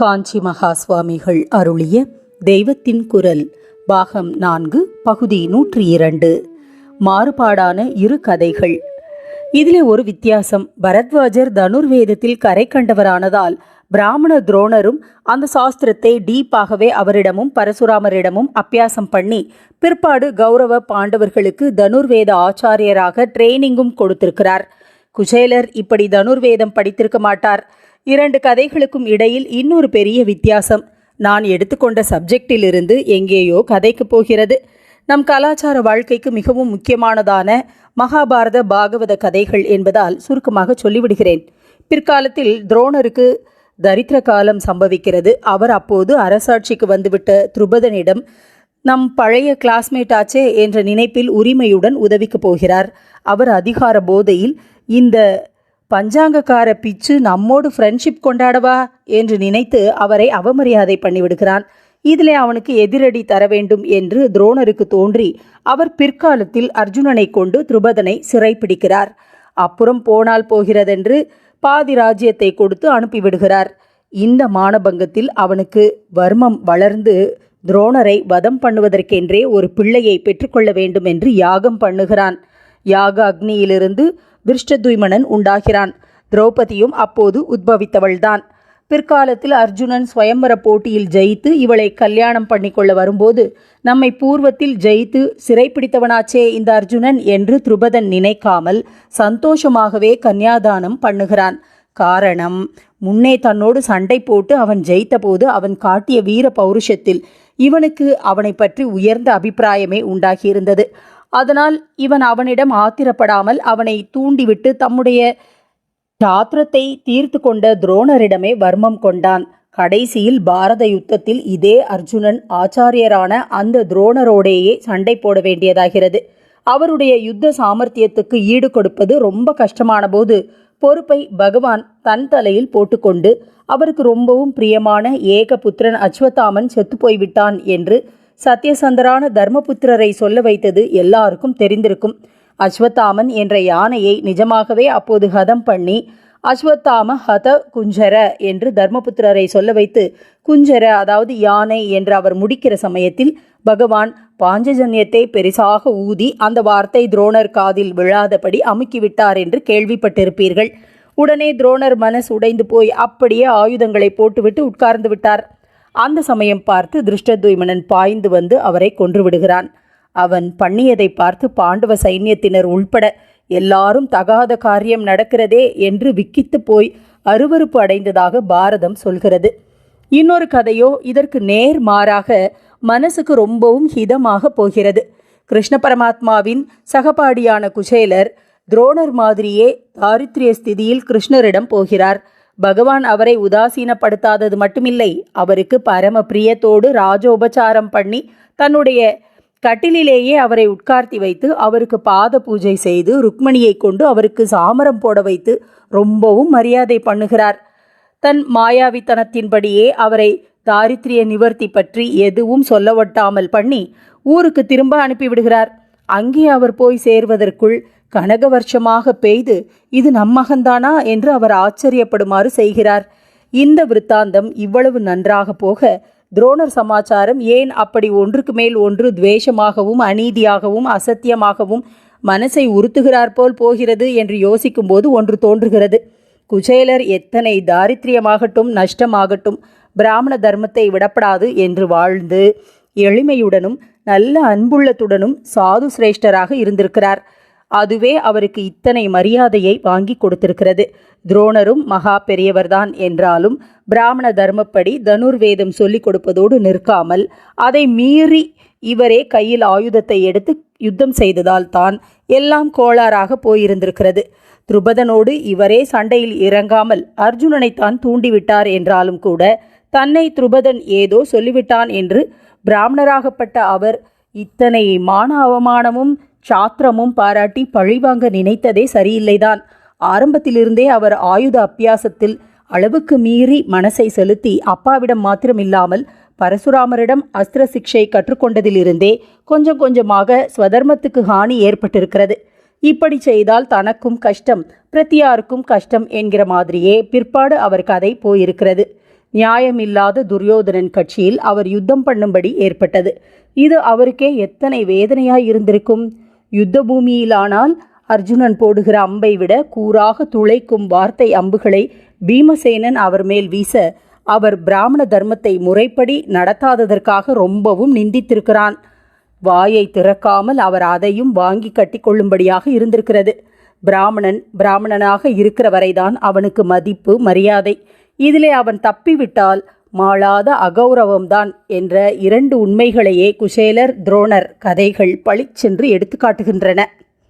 காஞ்சி மகா சுவாமிகள் அருளிய தெய்வத்தின் குரல் பாகம் நான்கு பகுதி நூற்றி இரண்டு. மாறுபாடான இரு கதைகள். இதிலே ஒரு வித்தியாசம். பரத்வாஜர் தனுர்வேதத்தில் கரை கண்டவரானதால் பிராமண துரோணரும் அந்த சாஸ்திரத்தை டீப்பாகவே அவரிடமும் பரசுராமரிடமும் அப்பியாசம் பண்ணி பிற்பாடு கௌரவ பாண்டவர்களுக்கு தனுர்வேத ஆச்சாரியராக ட்ரெய்னிங்கும் கொடுத்திருக்கிறார். குசேலர் இப்படி தனுர்வேதம் படித்திருக்க மாட்டார். இரண்டு கதைகளுக்கும் இடையில் இன்னொரு பெரிய வித்தியாசம். நான் எடுத்துக்கொண்ட சப்ஜெக்டிலிருந்து எங்கேயோ கதைக்கு போகிறது. நம் கலாச்சார வாழ்க்கைக்கு மிகவும் முக்கியமானதான மகாபாரத பாகவத கதைகள் என்பதால் சுருக்கமாக சொல்லிவிடுகிறேன். பிற்காலத்தில் துரோணருக்கு தரித்திர காலம் சம்பவிக்கிறது. அவர் அப்போது அரசாட்சிக்கு வந்துவிட்ட துருபதனிடம் நம் பழைய கிளாஸ்மேட் ஆச்சே என்ற நினைப்பில் உரிமையுடன் உதவிக்கு போகிறார். அவர் அதிகார போதையில் இந்த பஞ்சாங்கக்கார பிச்சு நம்மோடு ஃப்ரெண்ட்ஷிப் கொண்டாடவா என்று நினைத்து அவரை அவமரியாதை பண்ணிவிடுகிறான். இதிலே அவனுக்கு எதிரடி தர வேண்டும் என்று துரோணருக்கு தோன்றி அவர் பிற்காலத்தில் அர்ஜுனனை கொண்டு துருபதனை சிறைப்பிடிக்கிறார். அப்புறம் போனால் போகிறதென்று பாதி ராஜ்யத்தை கொடுத்து அனுப்பிவிடுகிறார். இந்த மானபங்கத்தில் அவனுக்கு வர்மம் வளர்ந்து துரோணரை வதம் பண்ணுவதற்கென்றே ஒரு பிள்ளையை பெற்றுக்கொள்ள வேண்டும் என்று யாகம் பண்ணுகிறான். யாக அக்னியிலிருந்து திருஷ்டதுய்மனன் உண்டாகிறான். திரௌபதியும் அப்போது உத்பவித்தவள்தான். பிற்காலத்தில் அர்ஜுனன் சுயம்பர போட்டியில் ஜெயித்து இவளை கல்யாணம் பண்ணிக்கொள்ள வரும்போது நம்மை பூர்வத்தில் ஜெயித்து சிறைப்பிடித்தவனாச்சே இந்த அர்ஜுனன் என்று துருபதன் நினைக்காமல் சந்தோஷமாகவே கன்யாதானம் பண்ணுகிறான். காரணம் முன்னே தன்னோடு சண்டை போட்டு அவன் ஜெயித்தபோது அவன் காட்டிய வீர பௌருஷத்தில் இவனுக்கு அவனை பற்றி உயர்ந்த அபிப்பிராயமே உண்டாகியிருந்தது. அதனால் இவன் அவனிடம் ஆத்திரப்படாமல் அவனை தூண்டிவிட்டு தம்முடைய சாத்திரத்தை தீர்த்து கொண்ட துரோணரிடமே வர்மம் கொண்டான். கடைசியில் பாரத யுத்தத்தில் இதே அர்ஜுனன் ஆச்சாரியரான அந்த துரோணரோடேயே சண்டை போட வேண்டியதாகிறது. அவருடைய யுத்த சாமர்த்தியத்துக்கு ஈடு கொடுப்பது ரொம்ப கஷ்டமான போது பொறுப்பை பகவான் தன் தலையில் போட்டுக்கொண்டு அவருக்கு ரொம்பவும் பிரியமான ஏக புத்திரன் அஸ்வத்தாமன் செத்து போய்விட்டான் என்று சத்யசந்தரான தர்மபுத்திரரை சொல்ல வைத்தது எல்லாருக்கும் தெரிந்திருக்கும். அஸ்வத்தாமன் என்ற யானையை நிஜமாகவே அப்போது ஹதம் பண்ணி அஸ்வத்தாம ஹத குஞ்சர என்று தர்மபுத்திரரை சொல்ல வைத்து குஞ்சர அதாவது யானை என்று அவர் முடிக்கிற சமயத்தில் பகவான் பாஞ்சஜன்யத்தை பெரிசாக ஊதி அந்த வார்த்தை துரோணர் காதில் விழாதபடி அமுக்கிவிட்டார் என்று கேள்விப்பட்டிருப்பீர்கள். உடனே துரோணர் மனசு உடைந்து போய் அப்படியே ஆயுதங்களை போட்டுவிட்டு உட்கார்ந்து விட்டார். அந்த சமயம் பார்த்து திருஷ்டத்யுமனன் பாய்ந்து வந்து அவரை கொன்று விடுகிறான் அவன் பண்ணியதை பார்த்து பாண்டவ சைன்யத்தினர் உள்பட எல்லாரும் தகாத காரியம் நடக்கிறதே என்று விக்கித்து போய் அருவருப்பு அடைந்ததாக பாரதம் சொல்கிறது. இன்னொரு கதையோ இதற்கு நேர் மாறாக மனசுக்கு ரொம்பவும் ஹிதமாக போகிறது. கிருஷ்ண பரமாத்மாவின் சகபாடியான குசேலர் துரோணர் மாதிரியே தாரித்ரிய ஸ்திதியில் கிருஷ்ணரிடம் போகிறார். பகவான் அவரை உதாசீனப்படுத்தாதது மட்டுமில்லை அவருக்கு பரம பிரியத்தோடு ராஜோபச்சாரம் பண்ணி தன்னுடைய கட்டிலிலேயே அவரை உட்கார்த்தி வைத்து அவருக்கு பாத பூஜை செய்து ருக்மணியை கொண்டு அவருக்கு சாமரம் போட வைத்து ரொம்பவும் மரியாதை பண்ணுகிறார். தன் மாயாவித்தனத்தின்படியே அவரை தாரித்ரிய நிவர்த்தி பற்றி எதுவும் சொல்லவட்டாமல் பண்ணி ஊருக்கு திரும்ப அனுப்பிவிடுகிறார். அங்கே அவர் போய் சேர்வதற்குள் கனக வருஷமாக பெய்து இது நம்மகந்தானா என்று அவர் ஆச்சரியப்படுமாறு செய்கிறார். இந்த விருத்தாந்தம் இவ்வளவு நன்றாக போக துரோணர் சமாச்சாரம் ஏன் அப்படி ஒன்றுக்கு மேல் ஒன்று துவேஷமாகவும் அநீதியாகவும் அசத்தியமாகவும் மனசை உறுத்துகிறார் போல் போகிறது என்று யோசிக்கும்போது ஒன்று தோன்றுகிறது. குச்சேலர் எத்தனை தாரித்ரியமாகட்டும் நஷ்டமாகட்டும் பிராமண தர்மத்தை விடப்படாது என்று வாழ்ந்து எளிமையுடனும் நல்ல அன்புள்ளத்துடனும் சாது சிரேஷ்டராக இருந்திருக்கிறார். அதுவே அவருக்கு இத்தனை மரியாதையை வாங்கி கொடுத்திருக்கிறது. துரோணரும் மகா பெரியவர்தான் என்றாலும் பிராமண தர்மப்படி தனுர்வேதம் சொல்லிக் கொடுப்பதோடு நிற்காமல் அதை மீறி இவரே கையில் ஆயுதத்தை எடுத்து யுத்தம் செய்ததால் தான் எல்லாம் கோளாறாக போயிருந்திருக்கிறது. துருபதனோடு இவரே சண்டையில் இறங்காமல் அர்ஜுனனைத்தான் தூண்டிவிட்டார் என்றாலும் கூட தன்னை துருபதன் ஏதோ சொல்லிவிட்டான் என்று பிராமணராகப்பட்ட அவர் இத்தனை மான அவமானமும் சாத்திரமும் பாராட்டி பழிவாங்க நினைத்ததே சரியில்லைதான். ஆரம்பத்திலிருந்தே அவர் ஆயுத அப்பியாசத்தில் அளவுக்கு மீறி மனசை செலுத்தி அப்பாவிடம் மாத்திரமில்லாமல் பரசுராமரிடம் அஸ்திர சிக்ஷை கற்றுக்கொண்டதிலிருந்தே கொஞ்சம் கொஞ்சமாக ஸ்வதர்மத்துக்கு ஹானி ஏற்பட்டிருக்கிறது. இப்படி செய்தால் தனக்கும் கஷ்டம் பிரத்தியாருக்கும் கஷ்டம் என்கிற மாதிரியே பிற்பாடு அவர் கதை போயிருக்கிறது. நியாயமில்லாத துரியோதனன் கட்சியில் அவர் யுத்தம் பண்ணும்படி ஏற்பட்டது. இது அவருக்கே எத்தனை வேதனையாய் இருந்திருக்கும் யுத்த பூமியிலானால் அர்ஜுனன் போடுகிற அம்பை விட கூறாக துளைக்கும் வார்த்தை அம்புகளை பீமசேனன் அவர் மேல் வீச அவர் பிராமண தர்மத்தை முறைப்படி நடத்தாததற்காக ரொம்பவும் நிந்தித்திருக்கிறான். வாயை திறக்காமல் அவர் அதையும் வாங்கி கட்டிக்கொள்ளும்படியாக இருந்திருக்கிறது. பிராமணன் பிராமணனாக இருக்கிற வரைதான் அவனுக்கு மதிப்பு மரியாதை. இதிலே அவன் தப்பிவிட்டால் மாளாத அகௌரவம்தான் என்ற இரண்டு உண்மைகளையே குசேலர் துரோணர் கதைகள் பளிச்சென்று எடுத்துக்காட்டுகின்றன.